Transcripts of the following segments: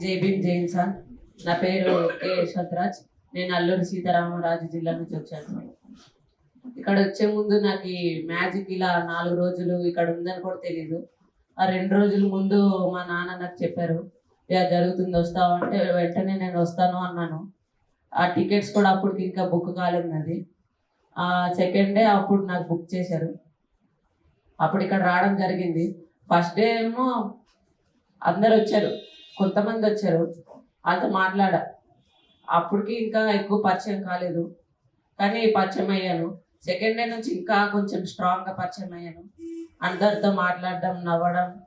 జై భీమ్ జైన్ సార్ నా పేరు కె యశ్వంతరాజ్. నేను అల్లూరు సీతారామరాజు జిల్లా నుంచి వచ్చాను. ఇక్కడ వచ్చే ముందు నాకు ఈ మ్యాజిక్ ఇలా నాలుగు రోజులు ఇక్కడ ఉందని కూడా తెలియదు ఆ రెండు రోజుల ముందు మా నాన్న నాకు చెప్పారు ఇలా జరుగుతుంది వస్తావు అంటే వెంటనే నేను వస్తాను అన్నాను. ఆ టికెట్స్ కూడా అప్పటికి ఇంకా బుక్ కాలేదు అది ఆ సెకండ్ డే అప్పుడు నాకు బుక్ చేశారు. అప్పుడు ఇక్కడ రావడం జరిగింది. ఫస్ట్ డే ఏమో అందరు వచ్చారు. కొంతమంది వచ్చారు. వాళ్ళతో మాట్లాడా. అప్పటికి ఇంకా ఎక్కువ పరిచయం కాలేదు. కానీ పరిచయం అయ్యాను. సెకండ్ డే నుంచి ఇంకా కొంచెం స్ట్రాంగ్గా పరిచయం అయ్యాను. అందరితో మాట్లాడడం నవ్వడం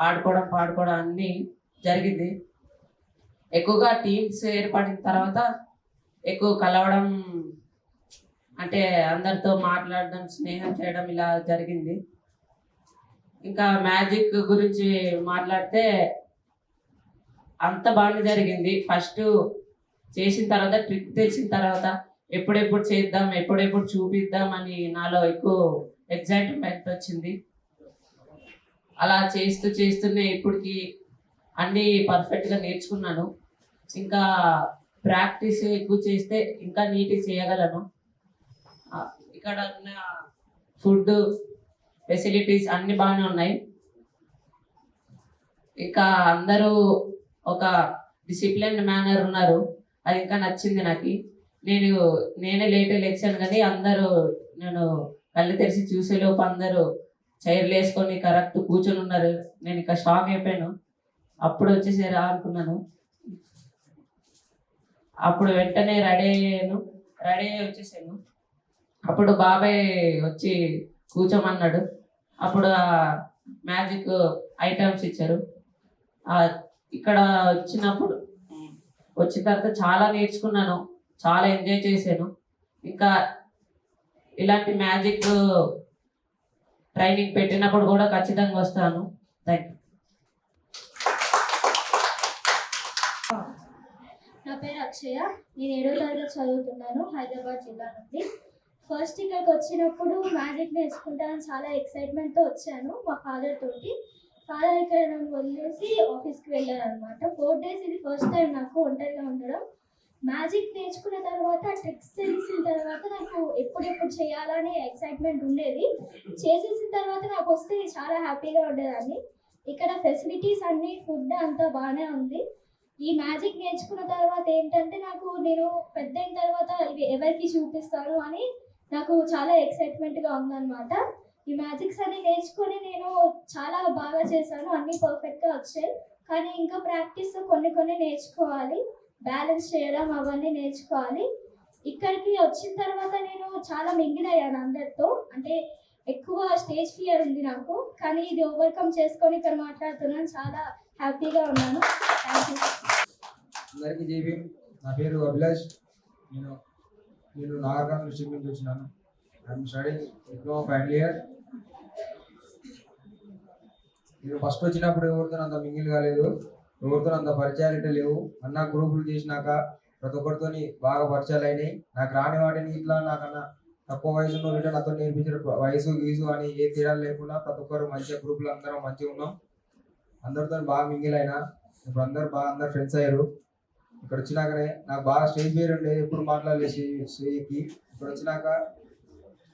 ఆడుకోవడం పాడుకోవడం అన్నీ జరిగింది. ఎక్కువగా టీమ్స్ ఏర్పడిన తర్వాత ఎక్కువ కలవడం అంటే అందరితో మాట్లాడడం స్నేహం చేయడం ఇలా జరిగింది. ఇంకా మ్యాజిక్ గురించి మాట్లాడితే అంత బాగా జరిగింది. ఫస్ట్ చేసిన తర్వాత ట్రిక్ తెలిసిన తర్వాత ఎప్పుడెప్పుడు చేద్దాం ఎప్పుడెప్పుడు చూపిద్దాం అని నాలో ఎక్కువ ఎగ్జైట్మెంట్ వచ్చింది. అలా చేస్తూ చేస్తూనే ఇప్పటికి అన్నీ పర్ఫెక్ట్గా నేర్చుకున్నాను. ఇంకా ప్రాక్టీస్ ఎక్కువ చేస్తే ఇంకా నీట్గా చేయగలను. ఇక్కడ ఉన్న ఫుడ్ ఫెసిలిటీస్ అన్నీ బాగానే ఉన్నాయి. ఇంకా అందరూ ఒక డిసిప్లిన్ మేనర్ ఉన్నారు. అది ఇంకా నచ్చింది నాకు. నేను నేనే లేట్ లేచాను కానీ అందరూ నేను కళ్ళు తెరిచి చూసేలోపు అందరూ చైర్లు వేసుకొని కరెక్ట్ కూర్చొని ఉన్నారు. నేను ఇంకా షాక్ అయిపోయాను. అప్పుడు వచ్చేసారా అనుకున్నాను. అప్పుడు వెంటనే రెడీ అయ్యాను. రెడీ అయ్యి వచ్చేసాను. అప్పుడు బాబాయ్ వచ్చి కూర్చోమన్నాడు. అప్పుడు మ్యాజిక్ ఐటమ్స్ ఇచ్చారు. ఇక్కడ వచ్చినప్పుడు వచ్చిన తర్వాత చాలా నేర్చుకున్నాను చాలా ఎంజాయ్ చేశాను. ఇంకా ఇలాంటి మ్యాజిక్ ట్రైనింగ్ పెట్టినప్పుడు కూడా ఖచ్చితంగా వస్తాను. థ్యాంక్ యూ నా పేరు అక్షయ. నేను ఏడో తరగతి చదువుతున్నాను హైదరాబాద్ జిల్లా నుండి. ఫస్ట్ ఇక్కడికి వచ్చినప్పుడు మ్యాజిక్ నేర్చుకుంటానని చాలా ఎక్సైట్మెంట్తో వచ్చాను మా ఫాదర్ తోటి. ఫాదర్ ఇక్కడ నన్ను వదిలేసి ఆఫీస్కి వెళ్ళాను అనమాట ఫోర్ డేస్ ఇది ఫస్ట్ టైం నాకు ఒంటరిగా ఉండడం. మ్యాజిక్ నేర్చుకున్న తర్వాత ట్రిక్స్ తెలిసిన తర్వాత నాకు ఎప్పుడెప్పుడు చేయాలని ఎక్సైట్మెంట్ ఉండేది. చేసేసిన తర్వాత నాకు వస్తే చాలా హ్యాపీగా ఉండేదాన్ని. ఇక్కడ ఫెసిలిటీస్ అన్నీ ఫుడ్ అంతా బాగానే ఉంది. ఈ మ్యాజిక్ నేర్చుకున్న తర్వాత ఏంటంటే నాకు నేను పెద్ద అయిన తర్వాత ఇవి ఎవరికి చూపిస్తాను అని నాకు చాలా ఎక్సైట్మెంట్గా ఉందన్నమాట. ఈ మ్యాజిక్స్ అన్ని నేర్చుకొని నేను చాలా బాగా చేశాను. అన్నీ పర్ఫెక్ట్గా వచ్చాయి. కానీ ఇంకా ప్రాక్టీస్ కొన్ని కొన్ని నేర్చుకోవాలి. బ్యాలెన్స్ చేయడం అవన్నీ నేర్చుకోవాలి. ఇక్కడికి వచ్చిన తర్వాత నేను చాలా మింగిల్ అయ్యాను అందరితో. అంటే ఎక్కువ స్టేజ్ ఫియర్ ఉంది నాకు. కానీ ఇది ఓవర్కమ్ చేసుకొని ఇక్కడ మాట్లాడుతున్నాను. చాలా హ్యాపీగా ఉన్నాను. అందరికీ నా పేరు అభిలాష్. నేను నేను నాగర్కర్నూలు నుంచి వచ్చినాను I'm study diploma final year నేను ఫస్ట్ వచ్చినప్పుడు ఎవరితో అంత మింగిల్ కాలేదు ఎవరితో అంత పరిచయాలు ఇట్లా లేవు. అన్న గ్రూపులు చేసినాక ప్రతి ఒక్కరితో బాగా పరిచయాలు అయినాయి. నాకు రాని వాటిని ఇట్లా నాకన్నా తక్కువ వయసు ఉన్న నాతో నేర్పించారు. వయసు గీసు అని ఏ తీరాలు లేకుండా ప్రతి ఒక్కరు మంచిగా గ్రూపులు అందరం మంచిగా ఉన్నాం. అందరితో బాగా మింగిల్ అయినా ఇప్పుడు అందరు బాగా అందరు ఫ్రెండ్స్ అయ్యారు. ఇక్కడ వచ్చినాకనే నాకు బాగా స్టేజ్ పేరు ఉండేది. ఎప్పుడు మాట్లాడలేదు స్టేజ్కి ఇక్కడ వచ్చినాక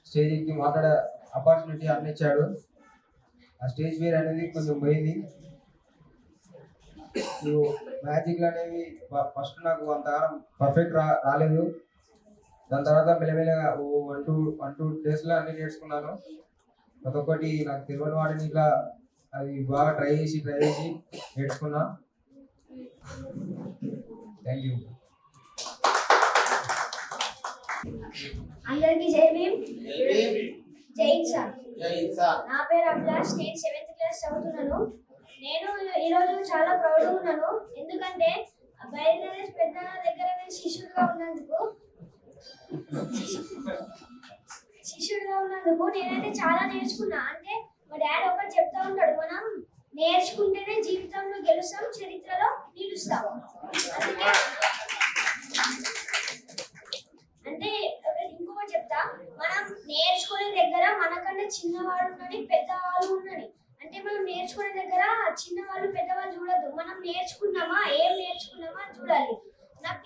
స్టేజ్కి మాట్లాడే ఆపర్చునిటీ అన్ని ఇచ్చాడు ఆ స్టేజ్ వేర్ అనేది కొంచెం పోయింది. నువ్వు మ్యాజిక్లు అనేవి ఫస్ట్ నాకు అంతగానం పర్ఫెక్ట్ రా రాలేదు. దాని తర్వాత మెల్లమెల్లగా ఓ వన్ టూ వన్ టూ డేస్లో అన్ని నేర్చుకున్నాను. ప్రతి ఒక్కటి నాకు తెలియని వాటిని ఇట్లా అది బాగా ట్రై చేసి ట్రై చేసి నేర్చుకున్నా. థ్యాంక్ యూ అందరికీ జై భీమ్. జై సార్ నా పేరు అభిలాష్ నేను సెవెంత్ క్లాస్ చదువుతున్నాను. నేను ఈరోజు చాలా ప్రౌడ్గా ఉన్నాను. ఎందుకంటే బయలుదేరేసి పెద్ద దగ్గర నేను శిష్యుడిగా ఉన్నందుకు శిష్యుడిగా ఉన్నందుకు నేనైతే చాలా నేర్చుకున్నా.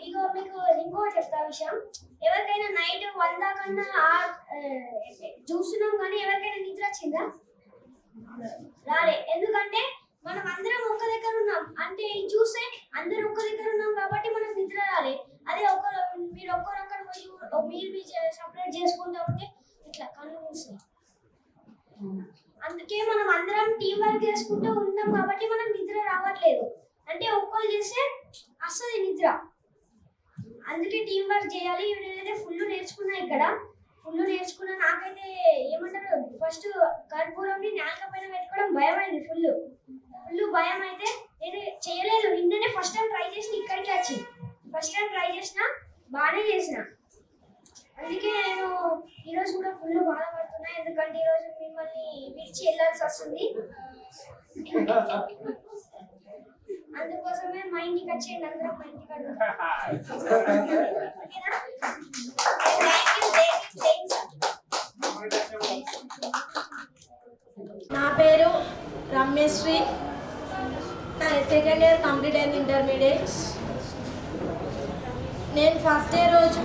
ఇగో మీకు ఇంకోటి చెప్తా విషయం. ఎవరికైనా నైట్ వంద కన్నా చూస్తున్నాం కానీ ఎవరికైనా నిద్ర వచ్చిందా? రాలే. ఎందుకంటే మనం అందరం ఒక్క దగ్గర ఉన్నాం. అంటే చూస్తే చేయాలి నేనైతే ఫుల్ నేర్చుకున్నా ఇక్కడ ఫుల్ నేర్చుకున్నా నాకైతే ఏమంటారు ఫస్ట్ కర్పూరంని నాలుక పైన పెట్టుకోవడం భయం అయింది ఫుల్ ఫుల్ భయం అయితే నేను చేయలేదు. నిన్ననే ఫస్ట్ టైం ట్రై చేసిన ఇక్కడికి వచ్చి. ఫస్ట్ టైం ట్రై చేసిన బాగానే చేసిన. అందుకే నేను ఈరోజు కూడా ఫుల్ బాధపడుతున్నా ఎందుకంటే ఈరోజు మిమ్మల్ని విడిచి వెళ్ళాల్సి వస్తుంది. అందుకోసమే మా ఇంటికి వచ్చేయండి అందరం మా ఇంటికి నా పేరు రమ్యశ్రీ. నా సెకండ్ ఇయర్ కంప్లీట్ అయింది ఇంటర్మీడియట్ నేను ఫస్ట్ డే రోజు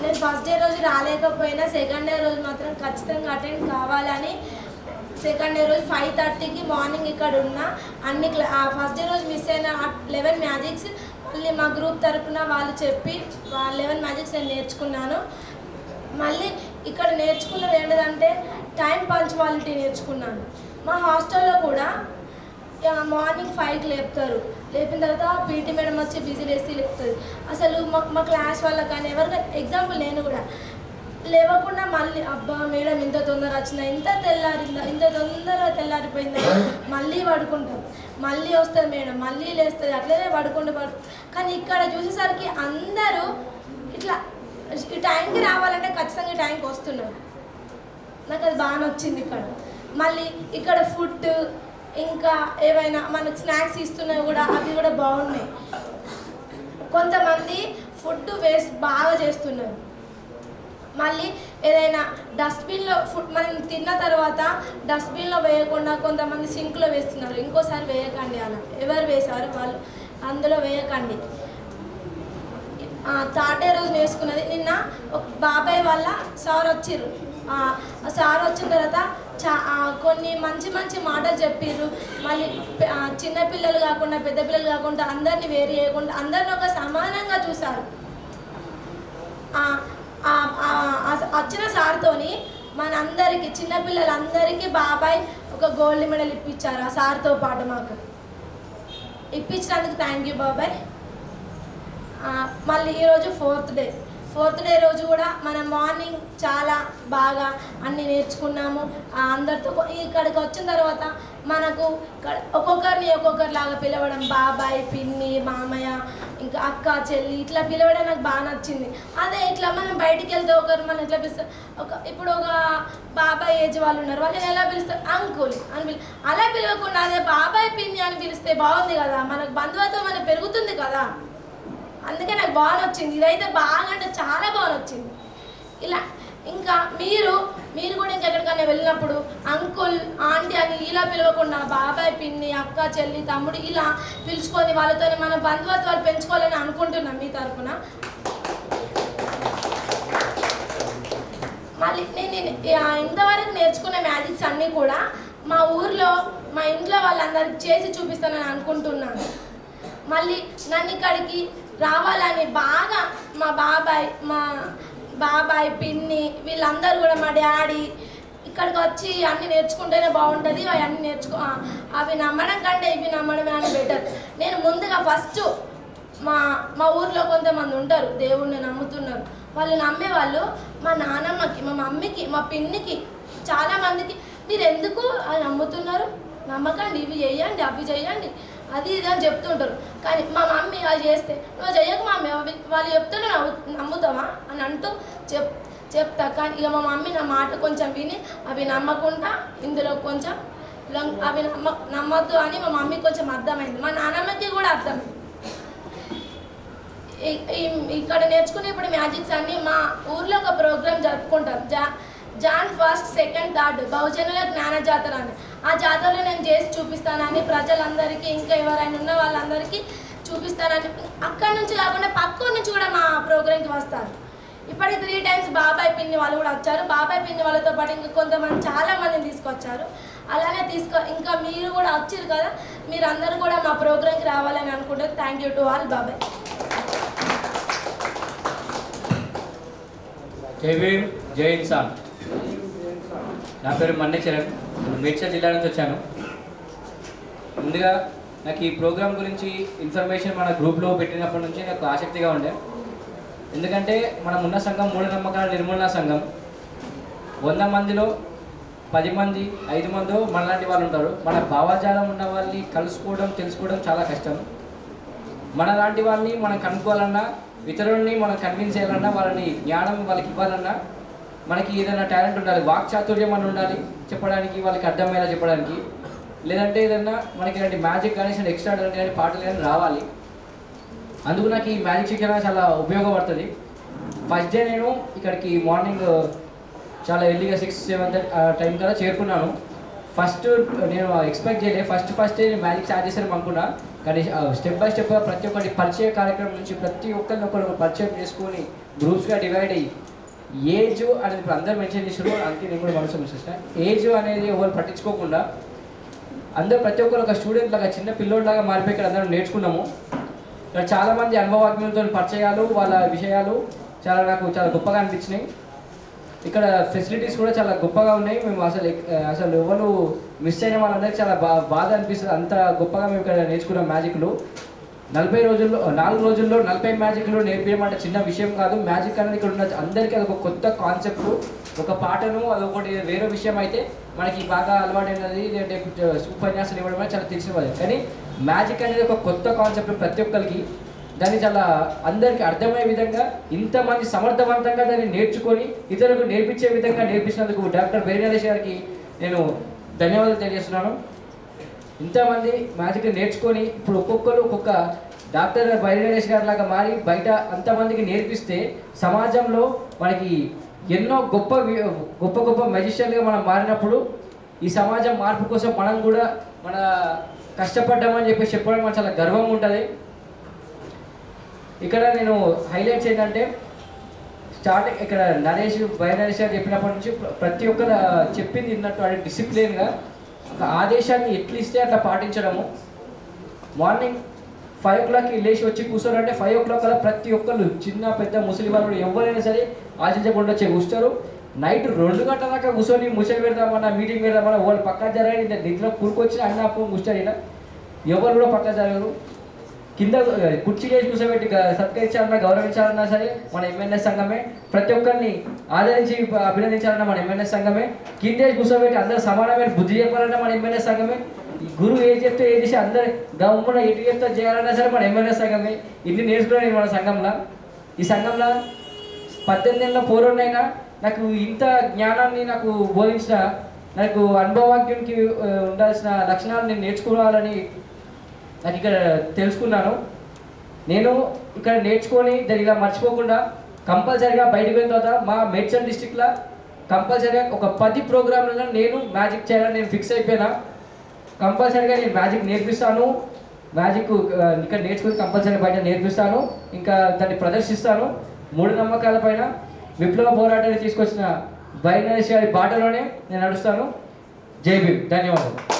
నేను ఫస్ట్ డే రోజు రాలేకపోయినా సెకండ్ డే రోజు మాత్రం ఖచ్చితంగా అటెండ్ కావాలని సెకండ్ డే రోజు ఫైవ్ థర్టీకి మార్నింగ్ ఇక్కడ ఉన్న. అన్ని ఫస్ట్ డే రోజు మిస్ అయిన లెవెన్ మ్యాజిక్స్ మళ్ళీ మా గ్రూప్ తరపున వాళ్ళు చెప్పి లెవెన్ మ్యాజిక్స్ నేను నేర్చుకున్నాను. మళ్ళీ ఇక్కడ నేర్చుకున్నది ఏంటంటే టైం పంచువాలిటీ నేర్చుకున్నాను. మా హాస్టల్లో కూడా మార్నింగ్ ఫైవ్కి లేపుతారు. లేపిన తర్వాత పీటీ మేడం వచ్చి బిజీ వేసి లేపుతుంది అసలు మా మా క్లాస్ వాళ్ళకి కానీ ఎవరికైనా ఎగ్జాంపుల్ నేను కూడా లేవకుండా మళ్ళీ అబ్బా మేడం ఇంత తొందర వచ్చిందా? ఇంత తెల్లారిందా? ఇంత తొందర తెల్లారిపోయిందా? మళ్ళీ పడుకుంటాం. మళ్ళీ వస్తుంది మేడం మళ్ళీ లేస్తుంది. అట్లనే పడుకుంటూ పడు కానీ ఇక్కడ చూసేసరికి అందరూ ఇట్లా ఈ టైంకి రావాలంటే ఖచ్చితంగా ఈ టైంకి వస్తున్నారు. నాకు అది బాగా నచ్చింది ఇక్కడ. మళ్ళీ ఇక్కడ ఫుడ్ ఇంకా ఏవైనా మనకు స్నాక్స్ ఇస్తున్నవి కూడా అవి కూడా బాగున్నాయి. కొంతమంది ఫుడ్ వేస్ట్ బాగా చేస్తున్నారు. మళ్ళీ ఏదైనా డస్ట్బిన్లో ఫుడ్ మనం తిన్న తర్వాత డస్ట్బిన్లో వేయకుండా కొంతమంది సింక్లో వేస్తున్నారు. ఇంకోసారి వేయకండి అలా. ఎవరు వేశారు వాళ్ళు? అందులో వేయకండి. తాటే రోజు నేర్చుకున్నది. నిన్న ఒక బాబాయ్ వాళ్ళ సార్ వచ్చిర్రు. సార్ వచ్చిన తర్వాత చా కొన్ని మంచి మంచి మాటలు చెప్పిర్రు. మళ్ళీ చిన్నపిల్లలు కాకుండా పెద్ద పిల్లలు కాకుండా అందరినీ వేరు చేయకుండా అందరిని ఒక సమానంగా చూశారు ఆ, ఆ, ఆ, ఆ వచ్చిన సార్తోని మనందరికీ చిన్నపిల్లలందరికీ బాబాయ్ ఒక గోల్డ్ మెడల్ ఇప్పించారు ఆ సార్తో పాటు మాకు. ఇప్పించినందుకు థ్యాంక్ యూ బాబాయ్. మళ్ళీ ఈరోజు ఫోర్త్ డే ఫోర్త్ డే రోజు కూడా మనం మార్నింగ్ చాలా బాగా అన్ని నేర్చుకున్నాము. అందరితో ఇక్కడికి వచ్చిన తర్వాత మనకు ఇక్కడ ఒక్కొక్కరిని ఒక్కొక్కరిలాగా పిలవడం. బాబాయ్ పిన్ని మామయ్య ఇంకా అక్క చెల్లి ఇట్లా పిలవడం నాకు బాగా నచ్చింది. అదే ఇట్లా మనం బయటికి వెళ్తే ఒకరు మనం ఎట్లా పిలుస్తారు? ఒక ఇప్పుడు ఒక బాబాయ్ ఏజ్ వాళ్ళు ఉన్నారు వాళ్ళని ఎలా పిలుస్తారు? అంకుల్ అని పిలు అలా పిలవకుండా అదే బాబాయ్ పిన్ని అని పిలిస్తే బాగుంది కదా? మనకు బంధుత్వం మనం పెరుగుతుంది కదా? అందుకే నాకు బాగా నచ్చింది. ఇదైతే బాగా అంటే చాలా బాగా నచ్చింది. ఇలా ఇంకా మీరు మీరు కూడా ఇంకెక్కడికైనా వెళ్ళినప్పుడు అంకుల్ ఆంటీ అని ఇలా పిలవకుండా బాబాయ్ పిన్ని అక్క చెల్లి తమ్ముడు ఇలా పిలుచుకొని వాళ్ళతో మన బంధుత్వాలు పెంచుకోవాలని అనుకుంటున్నాం మీ తరఫున మళ్ళీ నేను ఇంతవరకు నేర్చుకున్న మ్యాజిక్స్ అన్నీ కూడా మా ఊర్లో మా ఇంట్లో వాళ్ళందరికి చేసి చూపిస్తానని అనుకుంటున్నాను. మళ్ళీ నన్ను ఇక్కడికి రావాలని బాగా మా బాబాయ్ మా బాబాయ్ పిన్ని వీళ్ళందరూ కూడా మా డాడీ ఇక్కడికి వచ్చి అన్ని నేర్చుకుంటేనే బాగుంటుంది. అవన్నీ నేర్చుకో అవి నమ్మడం కంటే ఇవి నమ్మడమే అని బెటర్ నేను ముందుగా ఫస్ట్ మా మా ఊర్లో కొంతమంది ఉంటారు దేవుణ్ణి నమ్ముతున్నారు. వాళ్ళు నమ్మేవాళ్ళు మా నాన్నమ్మకి మా మమ్మీకి మా పిన్నికి చాలామందికి. మీరు ఎందుకు అవి నమ్ముతున్నారు? నమ్మకండి ఇవి చేయండి అవి చేయండి. అది ఇది అని చెప్తుంటారు. కానీ మా మమ్మీ అది చేస్తే నువ్వు చెయ్యకు మమ్మీ అవి వాళ్ళు చెప్తుంటే నవ్వు నమ్ముతావా? అని అంటూ చెప్ చెప్తా. కానీ ఇక మా మమ్మీ నా మాట కొంచెం విని అవి నమ్మకుండా ఇందులో కొంచెం అవి నమ్మ నమ్మద్దు అని మా మమ్మీ కొంచెం అర్థమైంది. మా నాన్నమ్మకి కూడా అర్థమైంది. ఇక్కడ నేర్చుకునే ఇప్పుడు మ్యాజిక్స్ అన్ని మా ఊర్లో ఒక ప్రోగ్రామ్ జరుపుకుంటాం జా జాన్ ఫస్ట్ సెకండ్ థర్డ్ బహుజనుల జ్ఞాన జాతర అని ఆ జాతరలో నేను చేసి చూపిస్తానని ప్రజలందరికీ ఇంకా ఎవరైనా ఉన్న వాళ్ళందరికీ చూపిస్తానని అక్కడి నుంచి కాకుండా పక్క నుంచి కూడా మా ప్రోగ్రామ్కి వస్తారు. ఇప్పటికి త్రీ టైమ్స్ బాబాయ్ పిన్ని వాళ్ళు కూడా వచ్చారు. బాబాయ్ పిన్ని వాళ్ళతో పాటు ఇంకా కొంతమంది చాలా మందిని తీసుకొచ్చారు. అలానే తీసుకో ఇంకా మీరు కూడా వచ్చారు కదా మీరు అందరూ కూడా మా ప్రోగ్రామ్కి రావాలని అనుకుంటారు థ్యాంక్ యూ టు ఆల్ బాబాయ్. జై భీమ్ జై ఇన్సాన్ నా పేరు మన్నే చరణ్. నేను మేడ్చల్ జిల్లా నుంచి వచ్చాను. ముందుగా నాకు ఈ ప్రోగ్రామ్ గురించి ఇన్ఫర్మేషన్ మన గ్రూప్లో పెట్టినప్పటి నుంచి నాకు ఆసక్తిగా ఉండే. ఎందుకంటే మనం ఉన్న సంఘం మూఢనమ్మకాల నిర్మూలన సంఘం. వంద మందిలో పది మంది ఐదు మందో మనలాంటి వాళ్ళు ఉంటారు. మన భావజాలం ఉన్న వాళ్ళని కలుసుకోవడం తెలుసుకోవడం చాలా కష్టం. మన లాంటి వాళ్ళని మనం కనుక్కోవాలన్నా ఇతరులని మనం కన్విన్స్ చేయాలన్నా వాళ్ళని జ్ఞానం వాళ్ళకి ఇవ్వాలన్నా మనకి ఏదైనా టాలెంట్ ఉండాలి వాక్ చాతుర్యం అని ఉండాలి చెప్పడానికి వాళ్ళకి అర్థమయ్యేలా చెప్పడానికి. లేదంటే ఏదన్నా మనకి ఇలాంటి మ్యాజిక్ కానీ ఎక్స్ట్రా ఇలాంటి పాటలు కానీ రావాలి. అందుకు నాకు ఈ మ్యాజిక్ శిక్షణ చాలా ఉపయోగపడుతుంది. ఫస్ట్ డే నేను ఇక్కడికి మార్నింగ్ uh, చాలా ఎర్లీగా సిక్స్ సెవెన్ టైం కదా చేరుకున్నాను. ఫస్ట్ నేను ఎక్స్పెక్ట్ చేయలేదు ఫస్ట్ ఫస్ట్ నేను మ్యాజిక్ స్టార్ట్ చేశాను అనుకున్నా. కానీ స్టెప్ బై స్టెప్ ప్రతి ఒక్కటి పరిచయ కార్యక్రమం నుంచి ప్రతి ఒక్కరిని ఒకరు పరిచయం చేసుకొని గ్రూప్స్గా డివైడ్ అయ్యి ఏజ్ అనేది ఇప్పుడు అందరూ మెన్షన్ చేసారు అందుకే నేను కూడా మనసు మెన్షన్ ఏజ్ అనేది ఎవరు పట్టించుకోకుండా అందరూ ప్రతి ఒక్కరు ఒక స్టూడెంట్ లాగా చిన్న పిల్లోడిలాగా మారిపోయి ఇక్కడ అందరం నేర్చుకున్నాము. ఇక్కడ చాలామంది అనుభవజ్ఞులతో పరిచయాలు వాళ్ళ విషయాలు చాలా నాకు చాలా గొప్పగా అనిపించినాయి. ఇక్కడ ఫెసిలిటీస్ కూడా చాలా గొప్పగా ఉన్నాయి. మేము అసలు అసలు ఎవరు మిస్ అయిన వాళ్ళందరికీ చాలా బా బాధ అనిపిస్తుంది. అంత గొప్పగా మేము ఇక్కడ నేర్చుకున్నాం మ్యాజిక్లు నలభై రోజుల్లో నాలుగు రోజుల్లో నలభై మ్యాజిక్లు నేర్పించడం అంటే చిన్న విషయం కాదు. మ్యాజిక్ అనేది ఇక్కడ ఉన్న అందరికీ అది ఒక కొత్త కాన్సెప్ట్ ఒక పాటను అదొకటి వేరే విషయం అయితే మనకి బాగా అలవాటైనది. లేదంటే ఉపన్యాసాలు ఇవ్వడం అనేది చాలా తెలిసిన వాళ్ళు కానీ మ్యాజిక్ అనేది ఒక కొత్త కాన్సెప్ట్ ప్రతి ఒక్కరికి దాన్ని చాలా అందరికీ అర్థమయ్యే విధంగా ఇంతమంది సమర్థవంతంగా దాన్ని నేర్చుకొని ఇతరులకు నేర్పించే విధంగా నేర్పించినందుకు డాక్టర్ వేణేష్ గారికి నేను ధన్యవాదాలు తెలియజేస్తున్నాను. ఇంతమంది మ్యాజిక్ నేర్చుకొని ఇప్పుడు ఒక్కొక్కరు ఒక్కొక్క డాక్టర్ బైరేష్ గారి లాగా మారి బయట అంతమందికి నేర్పిస్తే సమాజంలో మనకి ఎన్నో గొప్ప గొప్ప గొప్ప మెజిషియన్గా మనం మారినప్పుడు ఈ సమాజం మార్పు కోసం మనం కూడా మన కష్టపడ్డామని చెప్పి చెప్పడం మనకు చాలా గర్వంగా ఉంటుంది. ఇక్కడ నేను హైలైట్స్ ఏంటంటే స్టార్టింగ్ ఇక్కడ నరేష్ బై నరేష్ గారు చెప్పినప్పటి నుంచి ప్రతి ఒక్కరు చెప్పింది విన్నట్టు అంటే డిసిప్లిన్గా ఒక ఆదేశాన్ని ఎట్లిస్తే అట్లా పాటించడము. మార్నింగ్ ఫైవ్ ఓ క్లాక్కి లేచి వచ్చి కూర్చోరంటే ఫైవ్ ఓ క్లాక్ అలా ప్రతి ఒక్కళ్ళు చిన్న పెద్ద ముసలి వాళ్ళు ఎవరైనా సరే ఆశించకుండా వచ్చి కూర్చోరు నైట్ రెండు గంటల దాకా కూర్చొని ముసలి పెడదామన్నా మీటింగ్ పెడదామన్నా వాళ్ళు పక్క జరగని నిద్ర కూరుకొచ్చిన అన్నప్పుడు ముస్టారిన ఎవరు కూడా పక్క జరగరు. కింద కుర్చీ చేసి కూర్చోబెట్టి సత్కరించాలన్నా గౌరవించాలన్నా సరే మన ఎంఎన్ఎస్ సంఘమే. ప్రతి ఒక్కరిని ఆదరించి అభినందించాలన్నా మన ఎంఎన్ఎస్ సంఘమే. కింద చేసి కూర్చోబెట్టి అందరూ సమానమైన బుద్ధి చెప్పాలన్నా మన ఎంఎన్ఎస్ సంఘమే. గురువు ఏ చెప్తే ఏది చేసి అందరు గమ్మున ఎటు చెప్తే చేయాలన్నా సరే మన ఎంఎన్ఎస్ సంఘమే. ఇన్ని నేర్చుకున్నాను మన సంఘంలో. ఈ సంఘంలో పద్దెనిమిది నెలల పోరున్నైనా నాకు ఇంత జ్ఞానాన్ని నాకు బోధించిన నాకు అనుభవాక్యునికి ఉండాల్సిన లక్షణాలు నేను నేర్చుకోవాలని అది ఇక్కడ తెలుసుకున్నాను. నేను ఇక్కడ నేర్చుకొని దాన్ని ఇలా మర్చిపోకుండా కంపల్సరీగా బయటకు వెళ్ళిన తర్వాత మా మేడ్చల్ డిస్టిక్లో కంపల్సరీగా ఒక పది ప్రోగ్రాంలలో నేను మ్యాజిక్ చేయాలని నేను ఫిక్స్ అయిపోయినా. కంపల్సరీగా నేను మ్యాజిక్ నేర్పిస్తాను. మ్యాజిక్ ఇక్కడ నేర్చుకుని కంపల్సరీ బయట నేర్పిస్తాను. ఇంకా దాన్ని ప్రదర్శిస్తాను. మూడు నమ్మకాల పైన విప్లవ పోరాటాన్ని తీసుకొచ్చిన బైనరేష్ గారి బాటలోనే నేను నడుస్తాను. జై భీమ్. ధన్యవాదాలు.